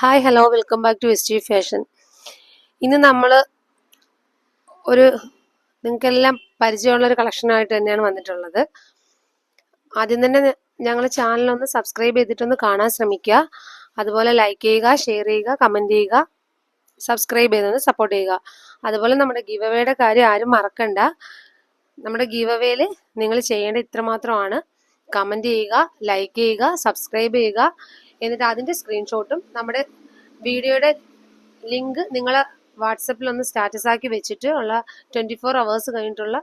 Hi hello welcome back to T fashion ഇന്ന് നമ്മൾ ഒരു നിങ്ങൾക്കെല്ലാം പരിചയമുള്ള ഒരു കളക്ഷനായിട്ട് തന്നെയാണ് വന്നിട്ടുള്ളത്. ആദ്യം തന്നെ ഞങ്ങൾ ചാനലൊന്ന് സബ്സ്ക്രൈബ് ചെയ്തിട്ടൊന്ന് കാണാൻ ശ്രമിക്കുക. അതുപോലെ ലൈക്ക് ചെയ്യുക ഷെയർ ചെയ്യുക കമന്റ് ചെയ്യുക സബ്സ്ക്രൈബ് ചെയ്തൊന്ന് സപ്പോർട്ട് ചെയ്യുക. അതുപോലെ നമ്മുടെ ഗീവവേയുടെ കാര്യം ആരും മറക്കണ്ട. നമ്മുടെ ഗീവവേയിൽ നിങ്ങൾ ചെയ്യേണ്ട ഇത്രമാത്രമാണ്. കമന്റ് ചെയ്യുക ലൈക്ക് ചെയ്യുക സബ്സ്ക്രൈബ് ചെയ്യുക. എന്നിട്ട് അതിന്റെ സ്ക്രീൻഷോട്ടും നമ്മുടെ വീഡിയോയുടെ ലിങ്ക് നിങ്ങൾ വാട്സപ്പിൽ ഒന്ന് സ്റ്റാറ്റസ് ആക്കി വെച്ചിട്ട് ഉള്ള ട്വന്റി ഫോർ അവേഴ്സ് കഴിഞ്ഞിട്ടുള്ള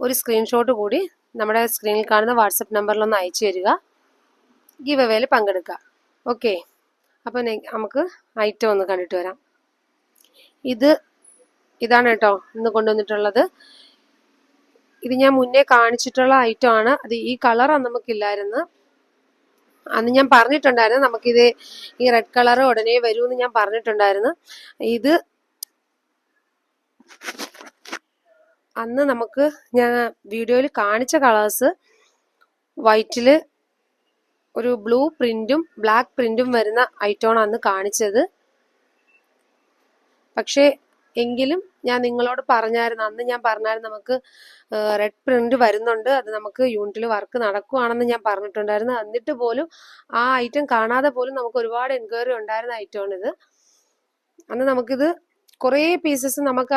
ഒരു സ്ക്രീൻഷോട്ട് കൂടി നമ്മുടെ സ്ക്രീനിൽ കാണുന്ന വാട്സപ്പ് നമ്പറിലൊന്ന് അയച്ചു തരിക. ഗീവ് അവേയിൽ പങ്കെടുക്കുക. ഓക്കെ അപ്പോൾ നമുക്ക് ഐറ്റം ഒന്ന് കണ്ടിട്ട് വരാം. ഇത് ഇതാണ് കേട്ടോ ഇന്ന് കൊണ്ടുവന്നിട്ടുള്ളത്. ഇത് ഞാൻ മുന്നേ കാണിച്ചിട്ടുള്ള ഐറ്റം ആണ്. അത് ഈ കളറാണ് നമുക്കില്ലായിരുന്നു. അന്ന് ഞാൻ പറഞ്ഞിട്ടുണ്ടായിരുന്നു നമുക്കിത് ഈ റെഡ് കളർ ഉടനെ വരുമെന്ന് ഞാൻ പറഞ്ഞിട്ടുണ്ടായിരുന്നു. ഇത് അന്ന് നമുക്ക് ഞാൻ വീഡിയോയിൽ കാണിച്ച കളേഴ്സ് വൈറ്റിൽ ഒരു ബ്ലൂ പ്രിന്റും ബ്ലാക്ക് പ്രിന്റും വരുന്ന ഐറ്റമാണ് അന്ന് കാണിച്ചത്. പക്ഷേ എങ്കിലും ഞാൻ നിങ്ങളോട് പറഞ്ഞായിരുന്നു. അന്ന് ഞാൻ പറഞ്ഞായിരുന്നു നമുക്ക് റെഡ് പ്രിന്റ് വരുന്നുണ്ട്. അത് നമുക്ക് യൂണിറ്റിൽ വർക്ക് നടക്കുവാണെന്ന് ഞാൻ പറഞ്ഞിട്ടുണ്ടായിരുന്നു. എന്നിട്ട് പോലും ആ ഐറ്റം കാണാതെ പോലും നമുക്ക് ഒരുപാട് എൻക്വയറി ഉണ്ടായിരുന്ന ഐറ്റമാണ് ഇത്. അന്ന് നമുക്കിത് കുറേ പീസസ് നമുക്ക്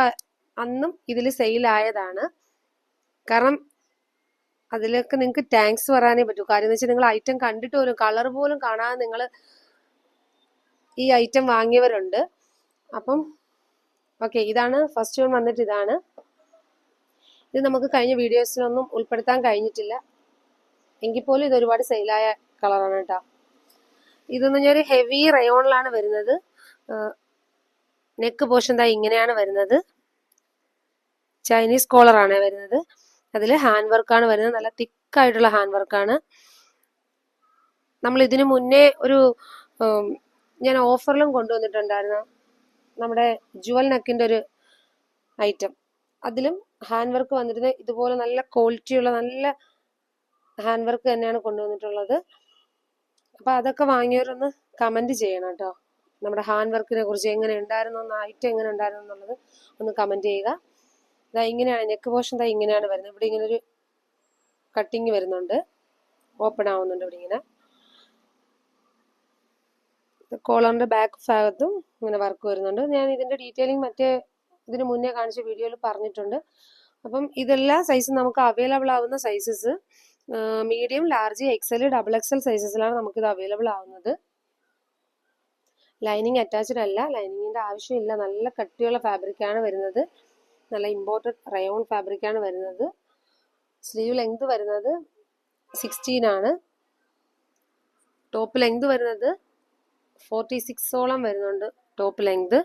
അന്നും ഇതിൽ സെയിലായതാണ് കാരണം അതിലൊക്കെ നിങ്ങൾക്ക് താങ്ക്സ് പറയാനേ പറ്റൂ. കാര്യം എന്ന് വെച്ചാൽ നിങ്ങൾ ഐറ്റം കണ്ടിട്ട് പോലും കളർ പോലും കാണാതെ നിങ്ങൾ ഈ ഐറ്റം വാങ്ങിയവരുണ്ട്. അപ്പം ഓക്കെ ഇതാണ് ഫസ്റ്റ് വൺ വന്നിട്ട് ഇതാണ്. ഇത് നമുക്ക് കഴിഞ്ഞ വീഡിയോസിലൊന്നും ഉൾപ്പെടുത്താൻ കഴിഞ്ഞിട്ടില്ല. എങ്കിൽ പോലും ഇത് ഒരുപാട് സെയിലായ കളറാണ് കേട്ടോ ഇതെന്ന് പറഞ്ഞാൽ ഒരു ഹെവി റയോണിലാണ് വരുന്നത്. നെക്ക് പോർഷൻ ദാ ഇങ്ങനെയാണ് വരുന്നത്. ചൈനീസ് കോളറാണ് വരുന്നത്. അതിൽ ഹാൻഡ് വർക്കാണ് വരുന്നത്. നല്ല തിക്കായിട്ടുള്ള ഹാൻഡ് വർക്കാണ് നമ്മൾ ഇതിനു മുന്നേ ഒരു ഞാൻ ഓഫറിലും കൊണ്ടുവന്നിട്ടുണ്ടായിരുന്നു. നമ്മുടെ ജുവൽ നെക്കിന്റെ ഒരു ഐറ്റം. അതിലും ഹാൻഡ് വർക്ക് വന്നിരുന്നത് ഇതുപോലെ നല്ല ക്വാളിറ്റിയുള്ള നല്ല ഹാൻഡ് വർക്ക് തന്നെയാണ് കൊണ്ടുവന്നിട്ടുള്ളത്. അപ്പോൾ അതൊക്കെ വാങ്ങിയവരൊന്ന് കമന്റ് ചെയ്യണം കേട്ടോ. നമ്മുടെ ഹാൻഡ് വർക്കിനെ കുറിച്ച് എങ്ങനെ ഉണ്ടായിരുന്നു ഐറ്റം എങ്ങനെ ഉണ്ടായിരുന്നു എന്നുള്ളത് ഒന്ന് കമന്റ് ചെയ്യുക. ഇതാ ഇങ്ങനെയാണ് നെക്ക് പോർഷൻ ഇതാ ഇങ്ങനെയാണ് വരുന്നത്. ഇവിടെ ഇങ്ങനെ ഒരു കട്ടിങ് വരുന്നുണ്ട്. ഓപ്പൺ ആവുന്നുണ്ട് ഇവിടെ ഇങ്ങനെ. കോളറിന്റെ ബാക്ക് ഭാഗത്തും ഇങ്ങനെ വർക്ക് വരുന്നുണ്ട്. ഞാൻ ഇതിന്റെ ഡീറ്റെയിലിംഗ് മറ്റേ ഇതിന് മുന്നേ കാണിച്ച വീഡിയോയിൽ പറഞ്ഞിട്ടുണ്ട്. അപ്പം ഇതെല്ലാ സൈസും നമുക്ക് അവൈലബിൾ ആവുന്ന sizes medium large XL double XL സൈസസിലാണ് നമുക്കിത് അവൈലബിൾ ആവുന്നത്. ലൈനിങ് അറ്റാച്ച്ഡ് അല്ല. ലൈനിങ്ങിന്റെ ആവശ്യമില്ല. നല്ല കട്ടിയുള്ള ഫാബ്രിക്കാണ് വരുന്നത്. നല്ല ഇമ്പോർട്ടഡ് റയോൺ ഫാബ്രിക്കാണ് വരുന്നത്. സ്ലീവ് ലെങ്ത് വരുന്നത് സിക്സ്റ്റീൻ ആണ്. ടോപ്പ് ലെങ്ത് വരുന്നത് ഫോർട്ടി സിക്സോളം വരുന്നുണ്ട് ടോപ്പ് ലെങ്ത്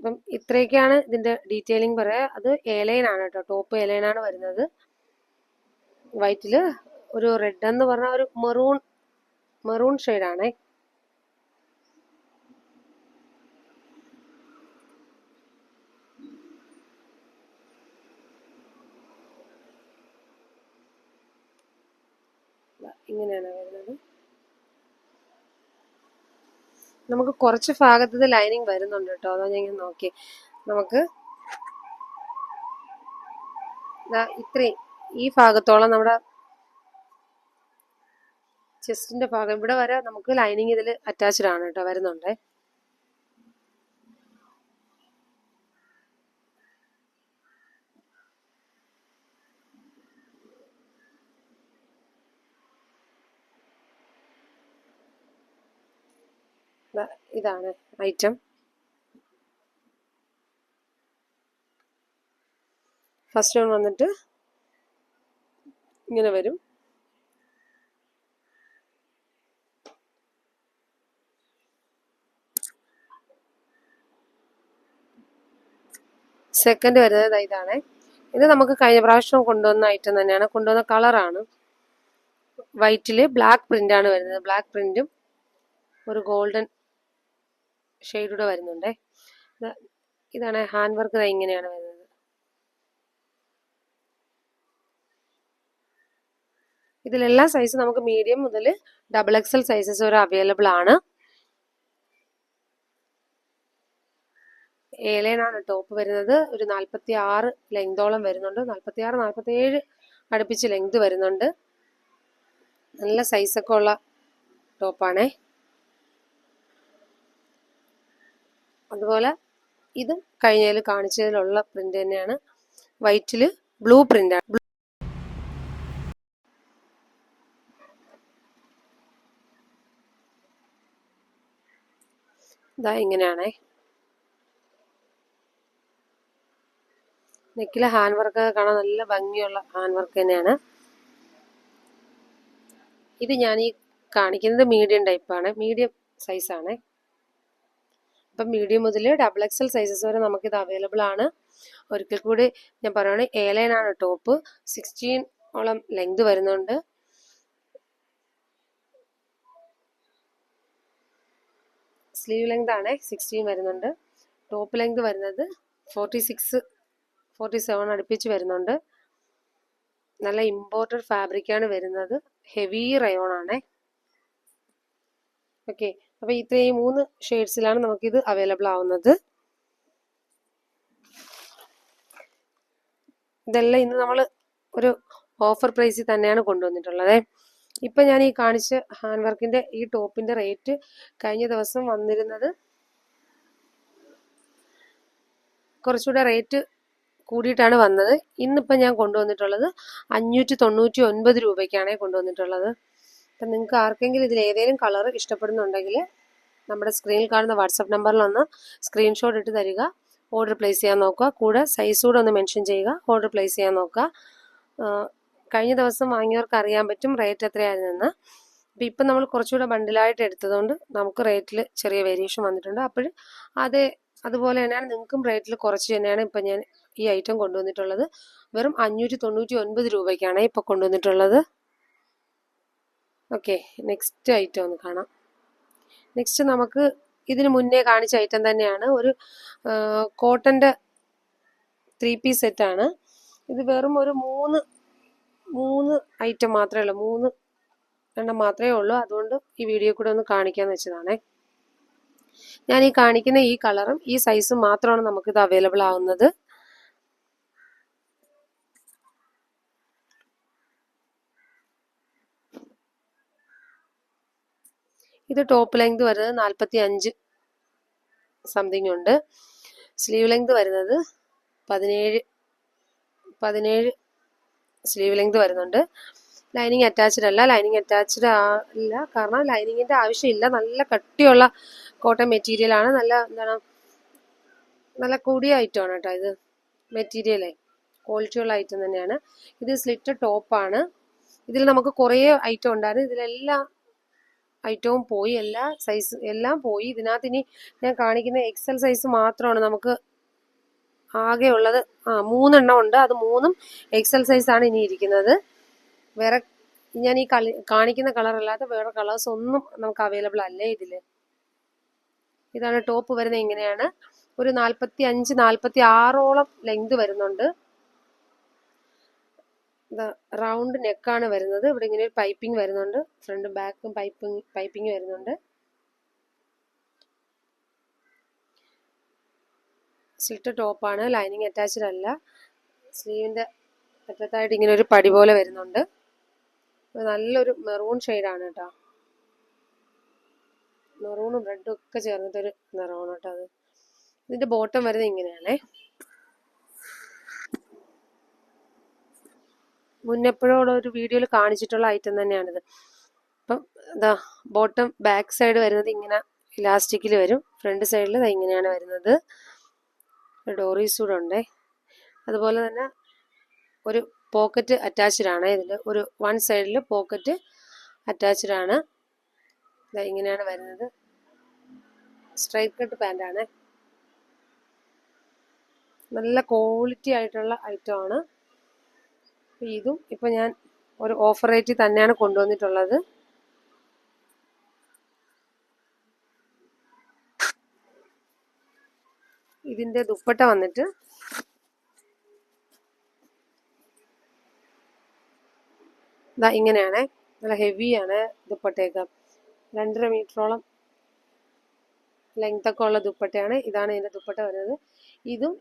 അപ്പം ഇത്രയൊക്കെയാണ് ഇതിന്റെ ഡീറ്റെയിലിംഗ് പറയാ. അത് എലൈൻ ആണ് കേട്ടോ. ടോപ്പ് എലൈൻ ആണ് വരുന്നത്. വൈറ്റിൽ ഒരു റെഡ് എന്ന് പറഞ്ഞ ഒരു മെറൂൺ മെറൂൺ ഷെയ്ഡാണേ ഇങ്ങനെയാണ് വരുന്നത്. നമുക്ക് കുറച്ച് ഭാഗത്ത് ലൈനിങ് വരുന്നുണ്ട് കേട്ടോ. അതോ ഞാൻ നോക്കി. നമുക്ക് ഇത്രയും ഈ ഭാഗത്തോളം നമ്മുടെ ചെസ്റ്റിന്റെ ഭാഗം. ഇവിടെ വരെ നമുക്ക് ലൈനിങ് ഇതിൽ അറ്റാച്ച്ഡ് ആണ് കേട്ടോ വരുന്നുണ്ടേ. ഇതാണ് ഐറ്റം ഫസ്റ്റ് വൺ വന്നിട്ട് ഇങ്ങനെ വരും. സെക്കൻഡ് വരുന്നത് ഇതാണ്. ഇത് നമുക്ക് കഴിഞ്ഞ പ്രാവശ്യം കൊണ്ടുവന്ന ഐറ്റം തന്നെയാണ്. കൊണ്ടുവന്ന കളറാണ് വൈറ്റിൽ ബ്ലാക്ക് പ്രിന്റ് ആണ് വരുന്നത്. ബ്ലാക്ക് പ്രിന്റും ഒരു ഗോൾഡൻ ഷെയ്ഡൂടെ വരുന്നുണ്ടേ. ഇതാണ് ഹാൻഡ് വർക്ക് ഇങ്ങനെയാണ് വരുന്നത്. ഇതിലെല്ലാ സൈസ് നമുക്ക് മീഡിയം മുതൽ ഡബിൾ എക്സൽ സൈസസ് വരെ അവൈലബിൾ ആണ്. ഏലേനാണ് ടോപ്പ് വരുന്നത്. ഒരു നാൽപ്പത്തി ആറ് ലെങ്തോളം വരുന്നുണ്ട്. നാൽപ്പത്തി ആറ് നാൽപ്പത്തി ഏഴ് അടുപ്പിച്ച് ലെങ്ത് വരുന്നുണ്ട്. നല്ല സൈസൊക്കെ ഉള്ള ടോപ്പാണേ അതുപോലെ ഇതും കഴിഞ്ഞതിൽ കാണിച്ചതിലുള്ള പ്രിന്റ് തന്നെയാണ്. വൈറ്റിൽ ബ്ലൂ പ്രിന്റ് ആണ്. ഇതാ ഇങ്ങനെയാണേ. നെക്കിലെ ഹാൻഡ് വർക്ക് കാണാൻ നല്ല ഭംഗിയുള്ള ഹാൻഡ് വർക്ക് തന്നെയാണ്. ഇത് ഞാൻ ഈ കാണിക്കുന്നത് മീഡിയം ടൈപ്പാണ് മീഡിയം സൈസാണ് അപ്പം മീഡിയം മുതൽ ഡബിൾ എക്സൽ സൈസസ് വരെ നമുക്കിത് അവൈലബിൾ ആണ്. ഒരിക്കൽ കൂടി ഞാൻ പറയുകയാണ് എ ആണ് ടോപ്പ് സിക്സ്റ്റീൻ ഓളം ലെങ്ത് വരുന്നുണ്ട്. സ്ലീവ് ലെങ്ത് ആണ് സിക്സ്റ്റീൻ വരുന്നുണ്ട്. ടോപ്പ് ലെങ്ത് വരുന്നത് ഫോർട്ടി സിക്സ് ഫോർട്ടി സെവൻ അടുപ്പിച്ച് വരുന്നുണ്ട്. നല്ല ഇമ്പോർട്ടഡ് ഫാബ്രിക്കാണ് വരുന്നത്. ഹെവി റയോൺ ആണേ. ഓക്കെ അപ്പോൾ ഇത്രയും മൂന്ന് ഷെയ്ഡ്സിലാണ് നമുക്കിത് അവൈലബിൾ ആവുന്നത്. ഇതെല്ലാം ഇന്ന് നമ്മൾ ഒരു ഓഫർ പ്രൈസിൽ തന്നെയാണ് കൊണ്ടുവന്നിട്ടുള്ളത്. ഇപ്പം ഞാൻ ഈ കാണിച്ച ഹാൻഡ് വർക്കിന്റെ ഈ ടോപ്പിന്റെ റേറ്റ് കഴിഞ്ഞ ദിവസം വന്നിരുന്നത് കുറച്ചുകൂടെ റേറ്റ് കൂടിയിട്ടാണ് വന്നത്. ഇന്നിപ്പം ഞാൻ കൊണ്ടുവന്നിട്ടുള്ളത് അഞ്ഞൂറ്റി തൊണ്ണൂറ്റി ഒൻപത് രൂപയ്ക്കാണ് കൊണ്ടുവന്നിട്ടുള്ളത്. അപ്പം നിങ്ങൾക്ക് ആർക്കെങ്കിലും ഇതിൽ ഏതെങ്കിലും കളർ ഇഷ്ടപ്പെടുന്നുണ്ടെങ്കിൽ നമ്മുടെ സ്ക്രീനിൽ കാണുന്ന വാട്സപ്പ് നമ്പറിൽ ഒന്ന് സ്ക്രീൻഷോട്ട് ഇട്ട് തരിക. ഓർഡർ പ്ലേസ് ചെയ്യാൻ നോക്കുക. കൂടെ സൈസ് കൂടെ ഒന്ന് മെൻഷൻ ചെയ്യുക. ഓർഡർ പ്ലേസ് ചെയ്യാൻ നോക്കുക. കഴിഞ്ഞ ദിവസം വാങ്ങിയവർക്ക് അറിയാൻ പറ്റും റേറ്റ് എത്രയായിരുന്നെന്ന് അപ്പം ഇപ്പം നമ്മൾ കുറച്ചുകൂടെ ബണ്ടിലായിട്ട് എടുത്തതുകൊണ്ട് നമുക്ക് റേറ്റിൽ ചെറിയ വേരിയേഷൻ വന്നിട്ടുണ്ട്. അപ്പോൾ അതേ അതുപോലെ തന്നെയാണ് നിങ്ങൾക്കും റേറ്റിൽ കുറച്ച് തന്നെയാണ് ഇപ്പം ഞാൻ ഈ ഐറ്റം കൊണ്ടുവന്നിട്ടുള്ളത്. വെറും അഞ്ഞൂറ്റി തൊണ്ണൂറ്റി ഒൻപത് രൂപയ്ക്കാണ് ഇപ്പോൾ കൊണ്ടുവന്നിട്ടുള്ളത്. ഓക്കെ നെക്സ്റ്റ് ഐറ്റം ഒന്ന് കാണാം. നെക്സ്റ്റ് നമുക്ക് ഇതിന് മുന്നേ കാണിച്ച ഐറ്റം തന്നെയാണ് ഒരു കോട്ടന്റെ ത്രീ പീസ് സെറ്റാണ് ഇത് വെറും ഒരു മൂന്ന് മൂന്ന് ഐറ്റം മാത്രമേ ഉള്ളൂ മൂന്ന് എണ്ണം മാത്രമേ ഉള്ളൂ. അതുകൊണ്ട് ഈ വീഡിയോ കൂടെ ഒന്ന് കാണിക്കാന്ന് വെച്ചതാണേ. ഞാൻ ഈ കാണിക്കുന്ന ഈ കളറും ഈ സൈസും മാത്രമാണ് നമുക്കിത് അവൈലബിൾ ആവുന്നത്. ഇത് ടോപ്പ് ലെങ്ത് വരുന്നത് നാൽപ്പത്തി അഞ്ച് സംതിങ് ഉണ്ട്. സ്ലീവ് ലെങ്ത് വരുന്നത് പതിനേഴ് പതിനേഴ് സ്ലീവ് ലെങ്ത് വരുന്നുണ്ട്. ലൈനിങ് അറ്റാച്ച്ഡ് അല്ല ലൈനിങ് അറ്റാച്ച്ഡ് അല്ല കാരണം ലൈനിങ്ങിന്റെ ആവശ്യമില്ല നല്ല കട്ടിയുള്ള കോട്ടൺ മെറ്റീരിയലാണ് നല്ല എന്താണ് നല്ല കൂടിയ ഐറ്റമാണ് കേട്ടോ ഇത്. മെറ്റീരിയലേ ക്വാളിറ്റിയുള്ള ഐറ്റം തന്നെയാണ്. ഇത് സ്ലിറ്റ് ടോപ്പാണ് ഇതിൽ നമുക്ക് കുറേ ഐറ്റം ഉണ്ടായിരുന്നു. ഇതിലെല്ലാം ഐറ്റവും പോയി എല്ലാ സൈസ് എല്ലാം പോയി. ഇതിനകത്ത് ഇനി ഞാൻ കാണിക്കുന്ന എക്സൽ സൈസ് മാത്രമാണ് നമുക്ക് ആകെ ഉള്ളത്. ആ മൂന്നെണ്ണം ഉണ്ട്. അത് മൂന്നും എക്സൽ സൈസ് ആണ് ഇനി ഇരിക്കുന്നത്. വേറെ ഞാൻ ഈ കളി കാണിക്കുന്ന കളർ അല്ലാതെ വേറെ കളേഴ്സ് ഒന്നും നമുക്ക് അവൈലബിൾ അല്ലേ ഇതിൽ ഇതാണ് ടോപ്പ് വരുന്നത് ഇങ്ങനെയാണ് ഒരു നാൽപ്പത്തി അഞ്ച് നാൽപ്പത്തി ആറോളം ലെങ്ത് വരുന്നുണ്ട്. റൗണ്ട് നെക്കാണ് വരുന്നത്. ഇവിടെ ഇങ്ങനെ ഒരു പൈപ്പിംഗ് വരുന്നുണ്ട്. ഫ്രണ്ടും ബാക്കും പൈപ്പിംഗ് പൈപ്പിംഗ് വരുന്നുണ്ട്. സ്ലിറ്റ് ടോപ്പാണ്. ലൈനിങ് അറ്റാച്ച്ഡ് അല്ല. സ്ലീവിന്റെ അറ്റത്തായിട്ട് ഇങ്ങനെ ഒരു പടി പോലെ വരുന്നുണ്ട്. നല്ലൊരു മെറൂൺ ഷെയ്ഡാണ് കേട്ടോ. മെറൂണും റെഡും ഒക്കെ ചേർന്നിട്ടൊരു നിറമാണ് കേട്ടോ അത്. ഇതിന്റെ ബോട്ടം വരുന്നത് ഇങ്ങനെയാണേ. മുന്നെപ്പോഴും ഒരു വീഡിയോയിൽ കാണിച്ചിട്ടുള്ള ഐറ്റം തന്നെയാണിത്. അപ്പം ഇതാ ബോട്ടം ബാക്ക് സൈഡ് വരുന്നത് ഇങ്ങനെ ഇലാസ്റ്റിക്കിൽ വരും. ഫ്രണ്ട് സൈഡിൽ ഇങ്ങനെയാണ് വരുന്നത്. ഡോറീസ് കൂടെ ഉണ്ടേ. അതുപോലെ തന്നെ ഒരു പോക്കറ്റ് അറ്റാച്ച്ഡ് ആണ്. ഇതിൽ ഒരു വൺ സൈഡിൽ പോക്കറ്റ് അറ്റാച്ച്ഡ് ആണ്. ഇങ്ങനെയാണ് വരുന്നത്. സ്ട്രൈറ്റ് കട്ട് പാന്റാണ് നല്ല ക്വാളിറ്റി ആയിട്ടുള്ള ഐറ്റം ആണ്. ഇതും ഇപ്പോൾ ഞാൻ ഒരു ഓഫർ റേറ്റിൽ തന്നെയാണ് കൊണ്ടുവന്നിട്ടുള്ളത്. ഇതിന്റെ ദുപ്പട്ട വന്നിട്ട് ഇതാ ഇങ്ങനെയാണ്. നല്ല ഹെവിയാണ് ദുപ്പട്ടയൊക്കെ. രണ്ടര മീറ്ററോളം ലെങ്ത് ഒക്കെ ഉള്ള ദുപ്പട്ടയാണ്. ഇതാണ് ഇതിന്റെ ദുപ്പട്ട വരുന്നത്. ഇതും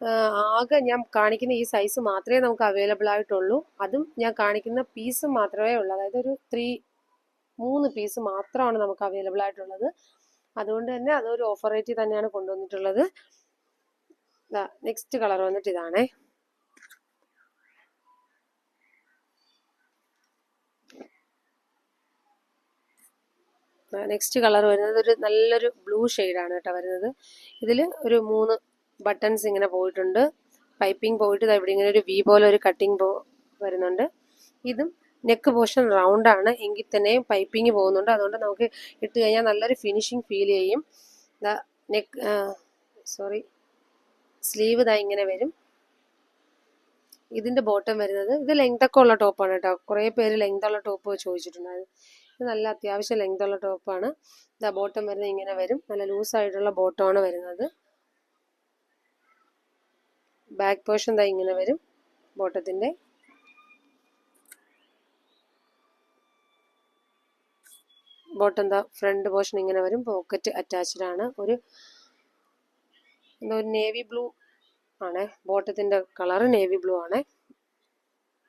ആകെ ഞാൻ കാണിക്കുന്ന ഈ സൈസ് മാത്രമേ നമുക്ക് അവൈലബിൾ ആയിട്ടുള്ളൂ. അതും ഞാൻ കാണിക്കുന്ന പീസ് മാത്രമേ ഉള്ളൂ. അതായത് ഒരു ത്രീ മൂന്ന് പീസ് മാത്രമാണ് നമുക്ക് അവൈലബിൾ ആയിട്ടുള്ളത്. അതുകൊണ്ട് തന്നെ അതൊരു ഓഫർ റേറ്റിൽ തന്നെയാണ് കൊണ്ടുവന്നിട്ടുള്ളത്. നെക്സ്റ്റ് കളർ വന്നിട്ട് ഇതാണേ. നെക്സ്റ്റ് കളർ വരുന്നത് ഒരു നല്ലൊരു ബ്ലൂ ഷെയ്ഡാണ് കേട്ടോ വരുന്നത്. ഇതിൽ ഒരു മൂന്ന് ബട്ടൺസ് ഇങ്ങനെ പോയിട്ടുണ്ട്. പൈപ്പിംഗ് പോയിട്ട് ഇവിടെ ഇങ്ങനെ ഒരു വി പോലെ ഒരു കട്ടിങ് പോ വരുന്നുണ്ട്. ഇതും നെക്ക് പോർഷൻ റൗണ്ട് ആണ്. എങ്കിൽ തന്നെയും പൈപ്പിംഗ് പോകുന്നുണ്ട്. അതുകൊണ്ട് നമുക്ക് ഇട്ട് കഴിഞ്ഞാൽ നല്ലൊരു ഫിനിഷിങ് ഫീൽ ചെയ്യും. നെക്ക് സോറി സ്ലീവ് ഇതാ ഇങ്ങനെ വരും. ഇതിന്റെ ബോട്ടം വരുന്നത് ഇത് ലെങ്ത് ഒക്കെ ഉള്ള ടോപ്പാണ് കേട്ടോ. കുറേ പേര് ലെങ്ത് ഉള്ള ടോപ്പ് ചോദിച്ചിട്ടുണ്ടായിരുന്നു. ഇത് നല്ല അത്യാവശ്യം ലെങ്ത് ഉള്ള ടോപ്പാണ് ഇതാ ബോട്ടം വരുന്നത് ഇങ്ങനെ വരും. നല്ല ലൂസായിട്ടുള്ള ബോട്ടമാണ് വരുന്നത്. ബാക്ക് പോർഷൻ ദാ ഇങ്ങനെ വരും. ബോട്ടത്തിന്റെ ബോട്ടം ദാ ഫ്രണ്ട് പോർഷൻ ഇങ്ങനെ വരും. പോക്കറ്റ് അറ്റാച്ച്ഡ് ആണ്. ഒരു എന്താ ഒരു നേവി ബ്ലൂ ആണേ. ബോട്ടത്തിന്റെ കളറ് നേവി ബ്ലൂ ആണ്.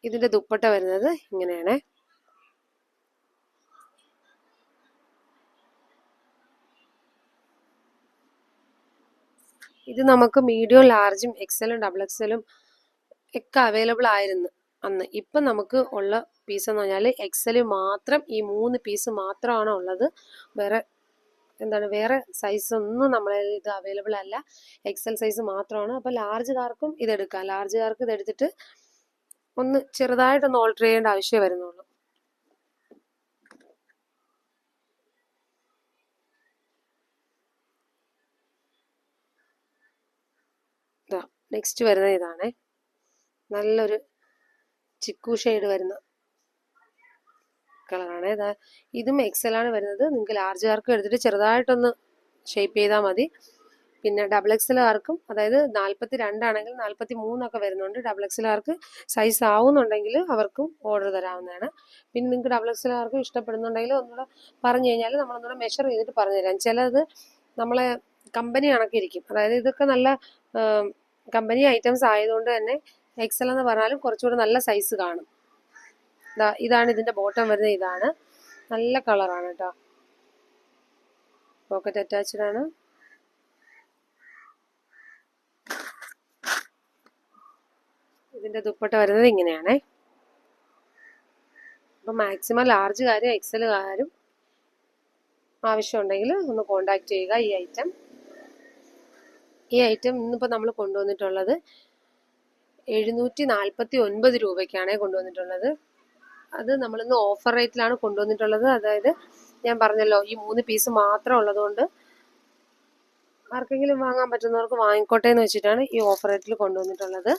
ഇതിന്റെ ദുപ്പട്ട വരുന്നത് ഇങ്ങനെയാണ്. ഇത് നമുക്ക് മീഡിയം ലാർജും എക്സലും ഡബിൾ എക്സലും ഒക്കെ അവൈലബിൾ ആയിരുന്നു അന്ന്. ഇപ്പം നമുക്ക് ഉള്ള പീസ് എന്ന് പറഞ്ഞാൽ എക്സൽ മാത്രം ഈ മൂന്ന് പീസ് മാത്രമാണ് ഉള്ളത്. വേറെ എന്താണ് വേറെ സൈസ് ഒന്നും നമ്മളെ ഇത് അവൈലബിൾ അല്ല. എക്സൽ സൈസ് മാത്രമാണ്. അപ്പോൾ ലാർജുകാർക്കും ഇത് എടുക്കാം. ലാർജുകാർക്ക് ഇത് എടുത്തിട്ട് ഒന്ന് ചെറുതായിട്ടൊന്ന് ഓൾട്ടർ ചെയ്യേണ്ട ആവശ്യമേ വരുന്നുള്ളൂ ഇതാ നെക്സ്റ്റ് വരുന്നത് ഇതാണേ. നല്ലൊരു ചിക്കു ഷെയ്ഡ് വരുന്ന കളറാണ് ഇതാ ഇതും എക്സൽ ആണ് വരുന്നത്. നിങ്ങൾക്ക് ലാർജ് ആർക്കും എടുത്തിട്ട് ചെറുതായിട്ടൊന്ന് ഷേപ്പ് ചെയ്താൽ മതി. പിന്നെ ഡബിൾ എക്സൽ ആർക്കും അതായത് നാൽപ്പത്തി രണ്ടാണെങ്കിൽ നാൽപ്പത്തി മൂന്നൊക്കെ വരുന്നുണ്ട്. ഡബിൾ എക്സൽ ആർക്ക് സൈസ് ആവുന്നുണ്ടെങ്കിൽ അവർക്കും ഓർഡർ തരാവുന്നതാണ്. പിന്നെ നിങ്ങൾക്ക് ഡബിൾ എക്സൽ ആർക്കും ഇഷ്ടപ്പെടുന്നുണ്ടെങ്കിൽ ഒന്നുകൂടെ പറഞ്ഞു കഴിഞ്ഞാൽ നമ്മളൊന്നുകൂടെ മെഷർ ചെയ്തിട്ട് പറഞ്ഞു തരാം ചിലത് നമ്മളെ കമ്പനി കണക്കിരിക്കും. അതായത് ഇതൊക്കെ നല്ല കമ്പനി ഐറ്റംസ് ആയതുകൊണ്ട് തന്നെ എക്സൽ എന്ന് പറഞ്ഞാലും കുറച്ചുകൂടെ നല്ല സൈസ് കാണും. ഇതാണ് ഇതിന്റെ ബോട്ടം വരുന്നത്. ഇതാണ്. നല്ല കളറാണ് കേട്ടോ പോക്കറ്റ് അറ്റാച്ച്ഡ് ആണ്. ഇതിന്റെ ദുപ്പട്ട വരുന്നത് ഇങ്ങനെയാണേ. അപ്പം മാക്സിമം ലാർജ് കാരും എക്സൽ എക്സലുകാരും ആവശ്യമുണ്ടെങ്കിൽ ഒന്ന് കോണ്ടാക്ട് ചെയ്യുക ഈ ഐറ്റം ഈ ഐറ്റം ഇന്നിപ്പോൾ നമ്മൾ കൊണ്ടുവന്നിട്ടുള്ളത് എഴുന്നൂറ്റി നാൽപ്പത്തി ഒൻപത് രൂപയ്ക്കാണ് കൊണ്ടുവന്നിട്ടുള്ളത്. അത് നമ്മളിന്ന് ഓഫർ റേറ്റിലാണ് കൊണ്ടുവന്നിട്ടുള്ളത്. അതായത് ഞാൻ പറഞ്ഞല്ലോ ഈ മൂന്ന് പീസ് മാത്രം ഉള്ളതുകൊണ്ട് ആർക്കെങ്കിലും വാങ്ങാൻ പറ്റുന്നവർക്ക് വാങ്ങിക്കോട്ടെ എന്ന് വെച്ചിട്ടാണ് ഈ ഓഫർ റേറ്റിൽ കൊണ്ടുവന്നിട്ടുള്ളത്.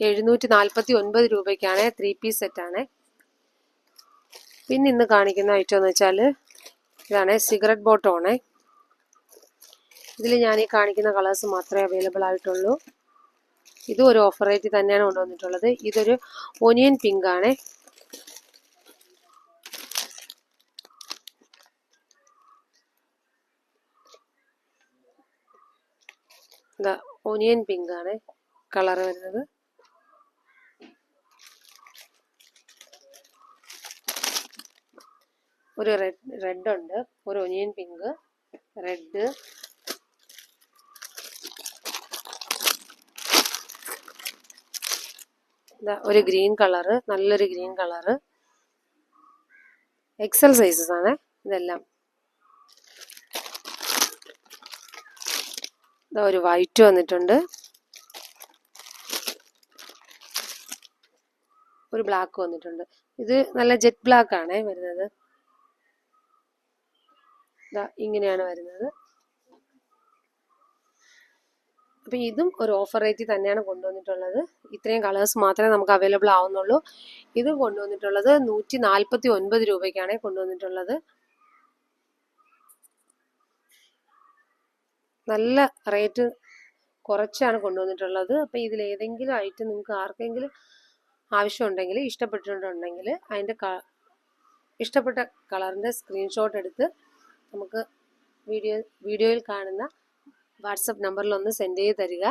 എഴുന്നൂറ്റി നാൽപ്പത്തി ഒൻപത് രൂപയ്ക്കാണ് ത്രീ പീസ് സെറ്റാണ്. പിന്നെ ഇന്ന് കാണിക്കുന്ന ഐറ്റം എന്ന് വെച്ചാൽ ഇതാണ് സിഗരറ്റ് ബോട്ടമാണ് ഇതിൽ ഞാൻ ഈ കാണിക്കുന്ന കളേഴ്സ് മാത്രമേ അവൈലബിൾ ആയിട്ടുള്ളൂ. ഇതും ഒരു ഓഫർ റേറ്റ് തന്നെയാണ് കൊണ്ടുവന്നിട്ടുള്ളത്. ഇതൊരു ഒനിയൻ പിങ്ക് ആണ്. ഒനിയൻ പിങ്ക് ആണ്. കളർ വരുന്നത്. ഒരു റെഡ് റെഡ് ഉണ്ട്. ഒരു ഒനിയൻ പിങ്ക് റെഡ് ഒരു ഗ്രീൻ കളറ് നല്ലൊരു ഗ്രീൻ കളറ്. എക്സൽ സൈസസ് ആണ് ഇതെല്ലാം. ഇതാ ഒരു വൈറ്റ് വന്നിട്ടുണ്ട്. ഒരു ബ്ലാക്ക് വന്നിട്ടുണ്ട്. ഇത് നല്ല ജെറ്റ് ബ്ലാക്ക് ആണേ വരുന്നത്. ഇങ്ങനെയാണ് വരുന്നത്. അപ്പൊ ഇതും ഒരു ഓഫർ റേറ്റിൽ തന്നെയാണ് കൊണ്ടുവന്നിട്ടുള്ളത്. ഇത്രയും കളേഴ്സ് മാത്രമേ നമുക്ക് അവൈലബിൾ ആവുന്നുള്ളൂ. ഇത് കൊണ്ടുവന്നിട്ടുള്ളത് നൂറ്റി നാൽപ്പത്തി ഒൻപത് രൂപയ്ക്കാണ് കൊണ്ടുവന്നിട്ടുള്ളത്. നല്ല റേറ്റ് കുറച്ചാണ് കൊണ്ടുവന്നിട്ടുള്ളത്. അപ്പോൾ ഇതിൽ ഏതെങ്കിലും ഐറ്റം നിങ്ങൾക്ക് ആർക്കെങ്കിലും ആവശ്യമുണ്ടെങ്കിൽ ഇഷ്ടപ്പെട്ടിട്ടുണ്ടെങ്കിൽ അതിന്റെ ഇഷ്ടപ്പെട്ട കളറിന്റെ സ്ക്രീൻഷോട്ട് എടുത്ത് നമുക്ക് വീഡിയോ വീഡിയോയിൽ കാണുന്ന വാട്സപ്പ് നമ്പറിലൊന്ന് സെൻഡ് ചെയ്ത് തരിക.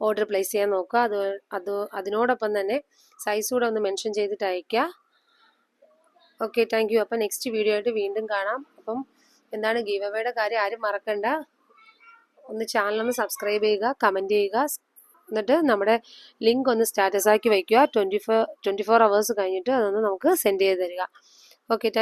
ഓർഡർ പ്ലേസ് ചെയ്യാൻ നോക്കുക. അത് അത് അതിനോടൊപ്പം തന്നെ സൈസ് കൂടെ ഒന്ന് മെൻഷൻ ചെയ്തിട്ട് അയയ്ക്കുക. ഓക്കെ താങ്ക് യു അപ്പം നെക്സ്റ്റ് വീഡിയോ ആയിട്ട് വീണ്ടും കാണാം. അപ്പം എന്താണ് ഗീവ് അവയുടെ കാര്യം ആരും മറക്കണ്ട. ഒന്ന് ചാനലൊന്ന് സബ്സ്ക്രൈബ് ചെയ്യുക കമന്റ് ചെയ്യുക. എന്നിട്ട് നമ്മുടെ ലിങ്ക് ഒന്ന് സ്റ്റാറ്റസ് ആക്കി വയ്ക്കുക. Twenty four twenty four hours കഴിഞ്ഞിട്ട് അതൊന്ന് നമുക്ക് സെൻഡ് ചെയ്ത് തരിക. ഓക്കെ